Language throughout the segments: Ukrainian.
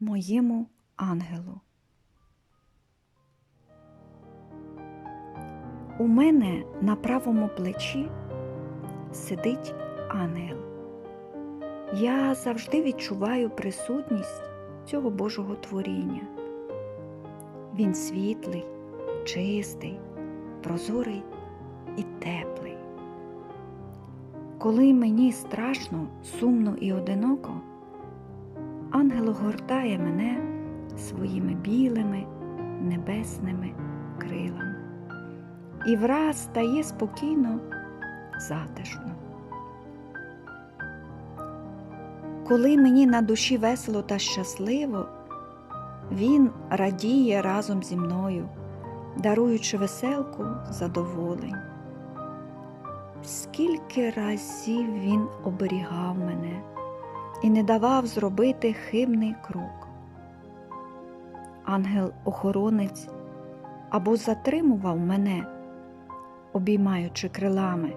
моєму ангелу. У мене на правому плечі сидить ангел. Я завжди відчуваю присутність цього Божого творіння. Він світлий, чистий, прозорий і теплий. Коли мені страшно, сумно і одиноко, ангел огортає мене своїми білими небесними крилами. І враз стає спокійно, затишно. Коли мені на душі весело та щасливо, він радіє разом зі мною, даруючи веселку задоволень. Скільки разів він оберігав мене і не давав зробити хибний крок. Ангел-охоронець або затримував мене, обіймаючи крилами,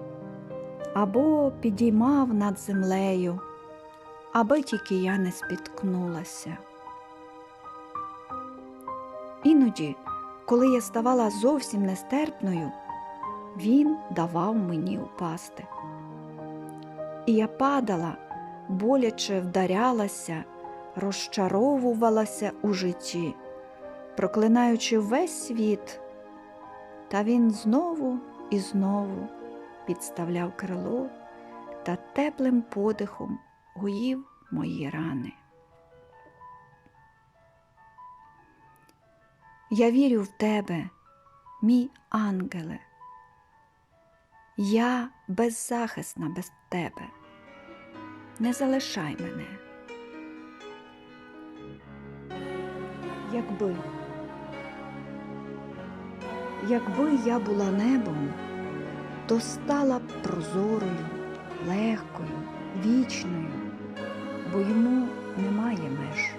або підіймав над землею, аби тільки я не спіткнулася. Іноді, коли я ставала зовсім нестерпною, він давав мені упасти. І я падала, боляче вдарялася, розчаровувалася у житті, проклинаючи весь світ, та він знову і знову підставляв крило та теплим подихом гоїв мої рани. Я вірю в тебе, мій ангеле. Я беззахисна без тебе. Не залишай мене. Якби, якби я була небом, то стала б прозорою, легкою, вічною, бо йому немає меж.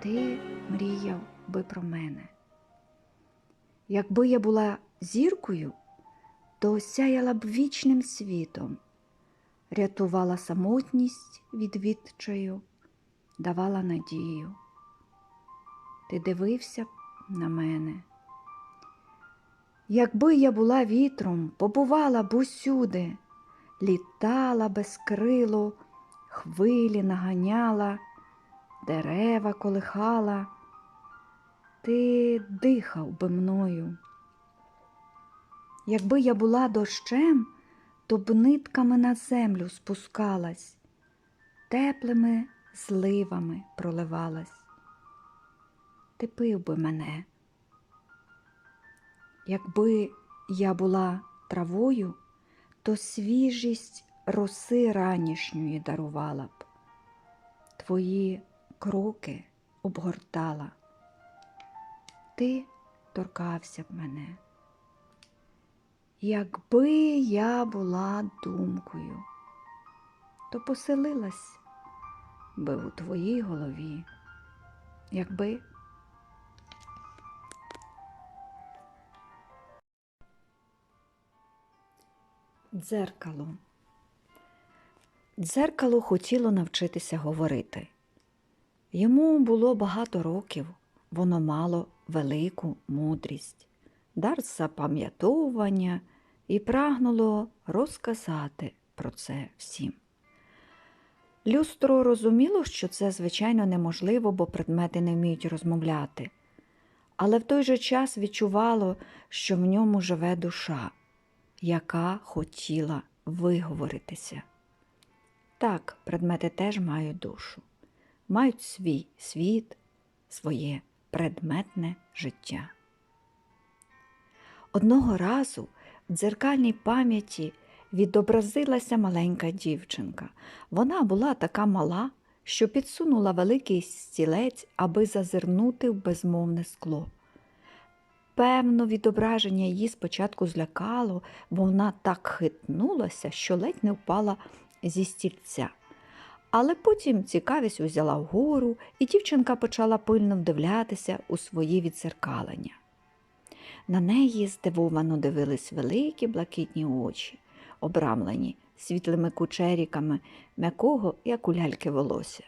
Ти мріяв би про мене. Якби я була зіркою, то осяяла б вічним світом, рятувала самотність від відчаю, давала надію. Ти дивився б на мене. Якби я була вітром, побувала б усюди, літала без крило, хвилі наганяла, дерева колихала, ти дихав би мною. Якби я була дощем, то б нитками на землю спускалась, теплими зливами проливалась. Ти пив би мене. Якби я була травою, то свіжість роси ранішньої дарувала б, твої кроки обгортала, ти торкався б мене. Якби я була думкою, то поселилась би у твоїй голові, якби дзеркало. Дзеркало хотіло навчитися говорити. Йому було багато років, воно мало велику мудрість дар запам'ятовування і прагнуло розказати про це всім. Люстро розуміло, що це, звичайно, неможливо, бо предмети не вміють розмовляти, але в той же час відчувало, що в ньому живе душа, яка хотіла виговоритися. Так, предмети теж мають душу, мають свій світ, своє предметне життя. Одного разу в дзеркальній пам'яті відобразилася маленька дівчинка. Вона була така мала, що підсунула великий стілець, аби зазирнути в безмовне скло. Певно, відображення її спочатку злякало, бо вона так хитнулася, що ледь не впала зі стільця. Але потім цікавість узяла вгору, і дівчинка почала пильно вдивлятися у свої відзеркалення. На неї здивовано дивились великі блакитні очі, обрамлені світлими кучеріками, м'якого, як у ляльки волосся.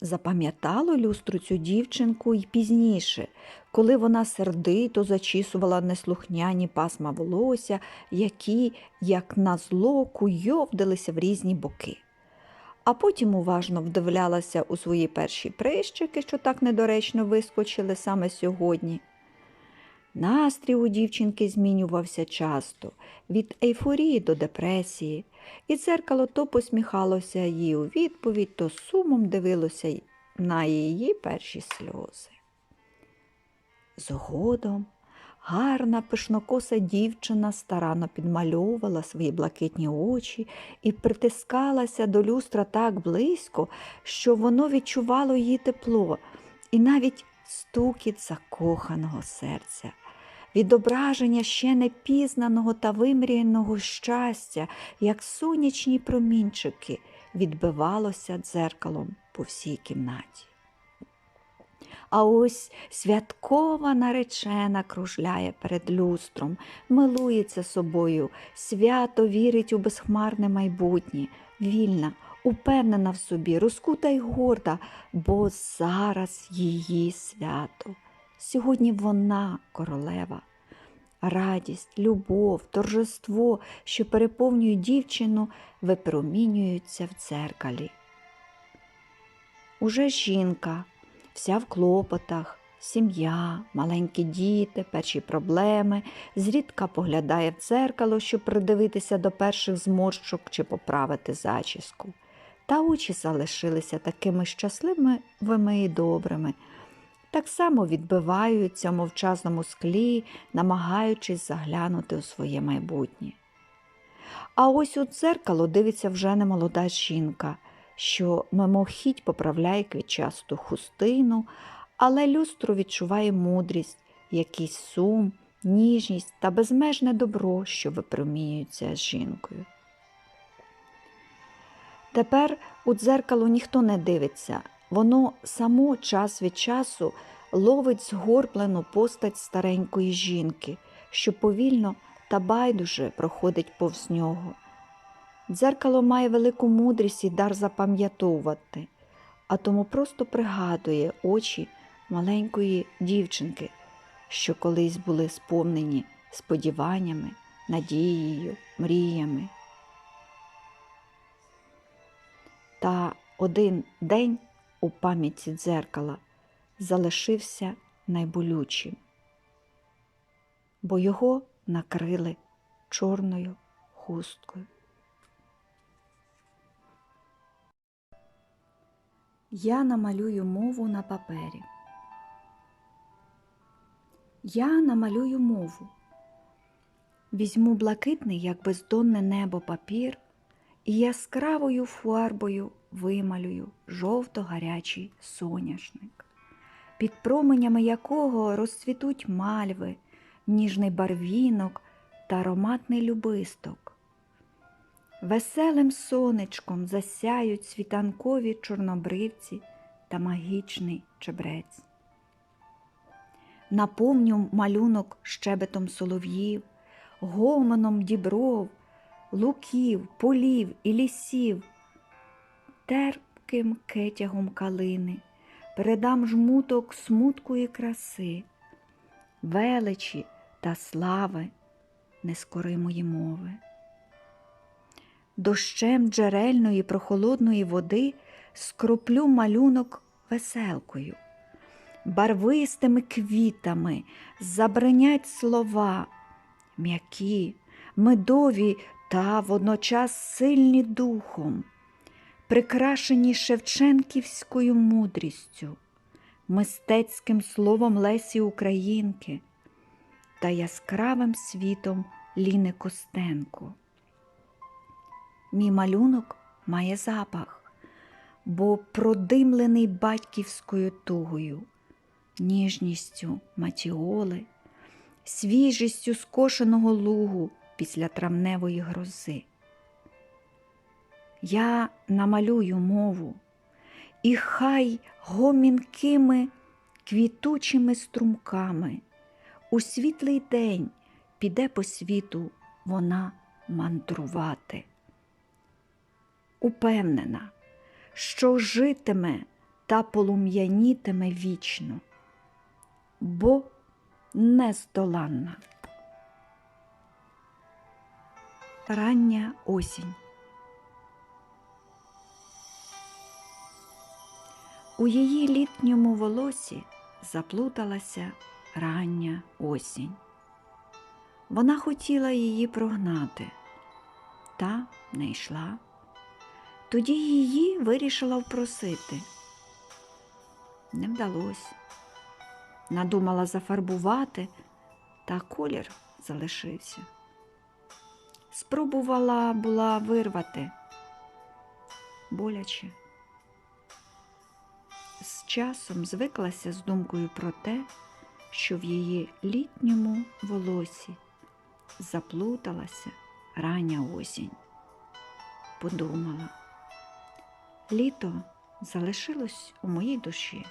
Запам'ятало люстру цю дівчинку й пізніше, коли вона сердито зачісувала неслухняні пасма волосся, які, як назло, куйовдилися в різні боки. А потім уважно вдивлялася у свої перші прищики, що так недоречно вискочили саме сьогодні. Настрій у дівчинки змінювався часто, від ейфорії до депресії, і дзеркало то посміхалося їй у відповідь, то сумом дивилося на її перші сльози. Згодом гарна пишнокоса дівчина старанно підмальовувала свої блакитні очі і притискалася до люстра так близько, що воно відчувало її тепло і навіть стукіт закоханого серця. Відображення ще непізнаного та вимріяного щастя, як сонячні промінчики, відбивалося дзеркалом по всій кімнаті. А ось святкова наречена кружляє перед люстром, милується собою, свято вірить у безхмарне майбутнє, вільна, упевнена в собі, розкута й горда, бо зараз її свято. Сьогодні вона королева. Радість, любов, торжество, що переповнюють дівчину, випромінюються в дзеркалі. Уже жінка, вся в клопотах, сім'я, маленькі діти, перші проблеми, зрідка поглядає в дзеркало, щоб придивитися до перших зморщок чи поправити зачіску. Та очі залишилися такими щасливими і добрими так само відбиваються в мовчазному склі, намагаючись заглянути у своє майбутнє. А ось у дзеркало дивиться вже немолода жінка, що мимохідь поправляє квітчасту хустину, але люстро відчуває мудрість, якийсь сум, ніжність та безмежне добро, що випромінюється з жінкою. Тепер у дзеркало ніхто не дивиться, Воно само час від часу ловить згорблену постать старенької жінки, що повільно та байдуже проходить повз нього. Дзеркало має велику мудрість і дар запам'ятовувати, а тому просто пригадує очі маленької дівчинки, що колись були сповнені сподіваннями, надією, мріями. Та один день у пам'яті дзеркала залишився найболючим, бо його накрили чорною хусткою. Я намалюю мову на папері. Я намалюю мову. Візьму блакитний, як бездонне небо папір, і яскравою фарбою вималюю жовто-гарячий соняшник, під променями якого розцвітуть мальви, ніжний барвінок та ароматний любисток. Веселим сонечком засяють світанкові чорнобривці та магічний чебрець. Наповню малюнок щебетом солов'їв, гомоном дібров, луків, полів і лісів терпким кетягом калини, передам жмуток смутку і краси, величі та слави нескоримої мови. Дощем джерельної прохолодної води скроплю малюнок веселкою, барвистими квітами забринять слова, м'які, медові та водночас сильні духом прикрашені Шевченківською мудрістю, мистецьким словом Лесі Українки та яскравим світом Ліни Костенко. Мій малюнок має запах, бо продимлений батьківською тугою, ніжністю матіоли, свіжістю скошеного лугу після травневої грози. Я намалюю мову, і хай гомінкими квітучими струмками у світлий день піде по світу вона мандрувати. Упевнена, що житиме та полум'янітиме вічно, бо нездоланна. Рання осінь. У її літньому волосі заплуталася рання осінь. Вона хотіла її прогнати, та не йшла. Тоді її вирішила впросити. Не вдалося. Надумала зафарбувати, та колір залишився. Спробувала була вирвати боляче. З часом звиклася з думкою про те, що в її літньому волосі заплуталася рання осінь. Подумала, літо залишилось у моїй душі.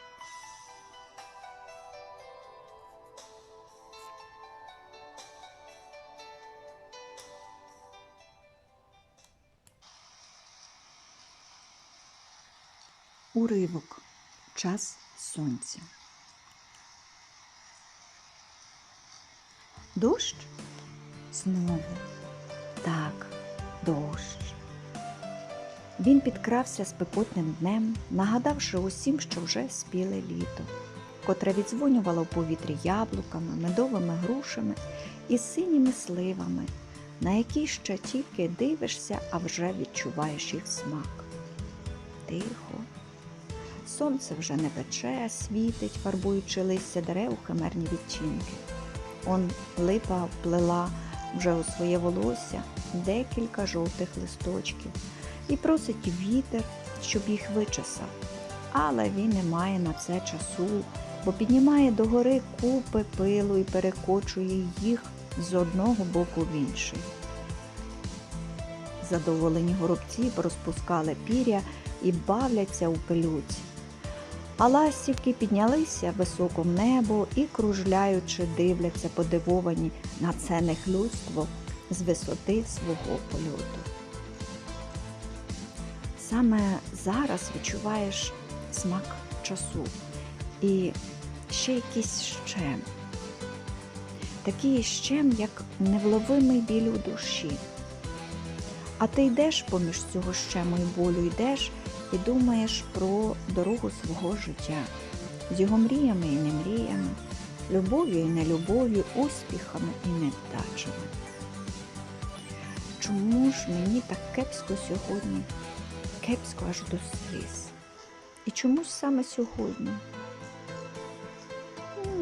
Уривок Час сонця. Дощ? Знову. Так, дощ. Він підкрався спекотним днем, нагадавши усім, що вже спіле літо, котре відзвонювало в повітрі яблуками, медовими грушами і синіми сливами, на які ще тільки дивишся, а вже відчуваєш їх смак. Тихо. Сонце вже не пече, світить, фарбуючи листя дерев у химерні відтінки. Он липа вплела вже у своє волосся декілька жовтих листочків і просить вітер, щоб їх вичесав. Але він не має на це часу, бо піднімає догори купи пилу і перекочує їх з одного боку в інший. Задоволені горобці порозпускали пір'я і бавляться у пилюці. А ластівки піднялися високо в небо і, кружляючи, дивляться подивовані на це нехлюдство з висоти свого польоту. Саме зараз відчуваєш смак часу і ще якийсь щем. Такий щем, як невловимий біль у душі. А ти йдеш поміж цього щему і болю, йдеш і думаєш про дорогу свого життя з його мріями і немріями, любов'ю і нелюбов'ю, успіхами і невдачами. Чому ж мені так кепсько сьогодні? Кепсько аж до сліз. І чому ж саме сьогодні?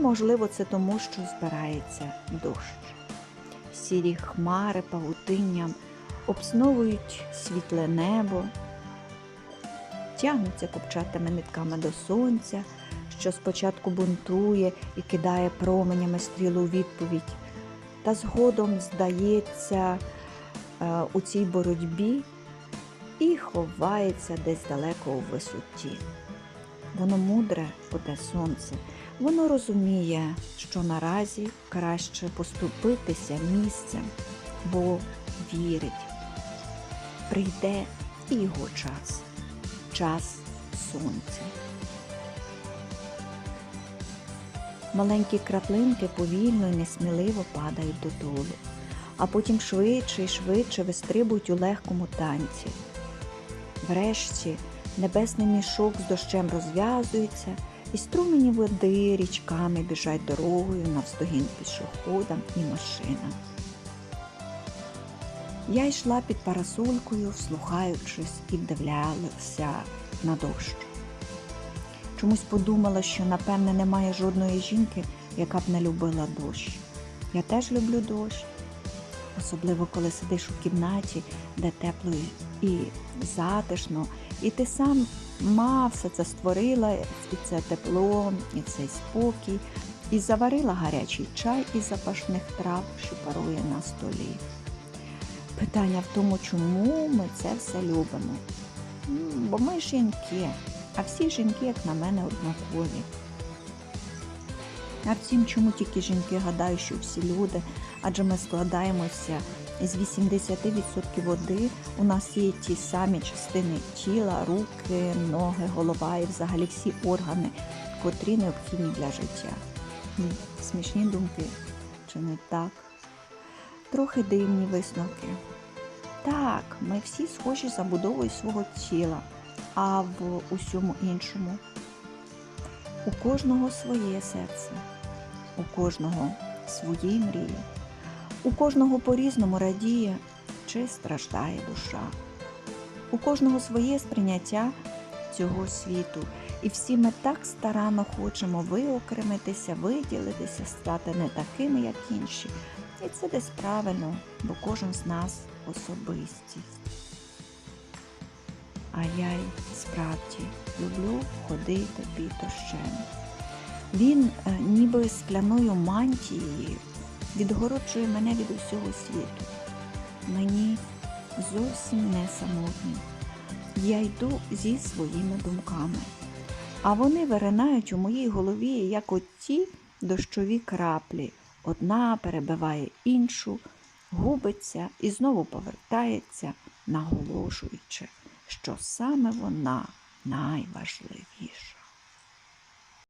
Можливо, це тому, що збирається дощ. Сірі хмари павутинням обсновують світле небо, тягнуться копчатими нитками до сонця, що спочатку бунтує і кидає променями стрілу у відповідь, та згодом здається е, у цій боротьбі і ховається десь далеко у висоті. Воно мудре, оте сонце, воно розуміє, що наразі краще поступитися місцем, бо вірить, прийде і його час, час сонця. Маленькі краплинки повільно і несміливо падають додолу, а потім швидше і швидше вистрибують у легкому танці. Врешті небесний мішок з дощем розв'язується, і струмені води річками біжать дорогою навздогін пішоходам і машинам. Я йшла під парасолькою, вслухаючись і вдивлялася на дощ. Чомусь подумала, що напевне немає жодної жінки, яка б не любила дощ. Я теж люблю дощ, особливо коли сидиш у кімнаті, де тепло і затишно, і ти сам мав все це створила, і це тепло, і цей спокій, і заварила гарячий чай із запашних трав, що парує на столі. Питання в тому, чому ми це все любимо. Бо ми жінки, а всі жінки, як на мене, однакові. А втім, чому тільки жінки гадають, що всі люди, адже ми складаємося З 80% води у нас є ті самі частини тіла, руки, ноги, голова і взагалі всі органи, котрі необхідні для життя. Смішні думки, чи не так? Трохи дивні висновки. Так, ми всі схожі за свого тіла, а в усьому іншому. У кожного своє серце, у кожного свої мрії, у кожного по-різному радіє чи страждає душа, у кожного своє сприйняття цього світу, і всі ми так старанно хочемо виокремитися, виділитися, стати не такими, як інші. І це десь правильно, бо кожен з нас особистість. А я й справді люблю ходити під дощем. Він е, ніби скляною мантією відгороджує мене від усього світу. Мені зовсім не самотньо. Я йду зі своїми думками, а вони виринають у моїй голові, як оті дощові краплі. Одна перебиває іншу, губиться і знову повертається, наголошуючи, що саме вона найважливіша.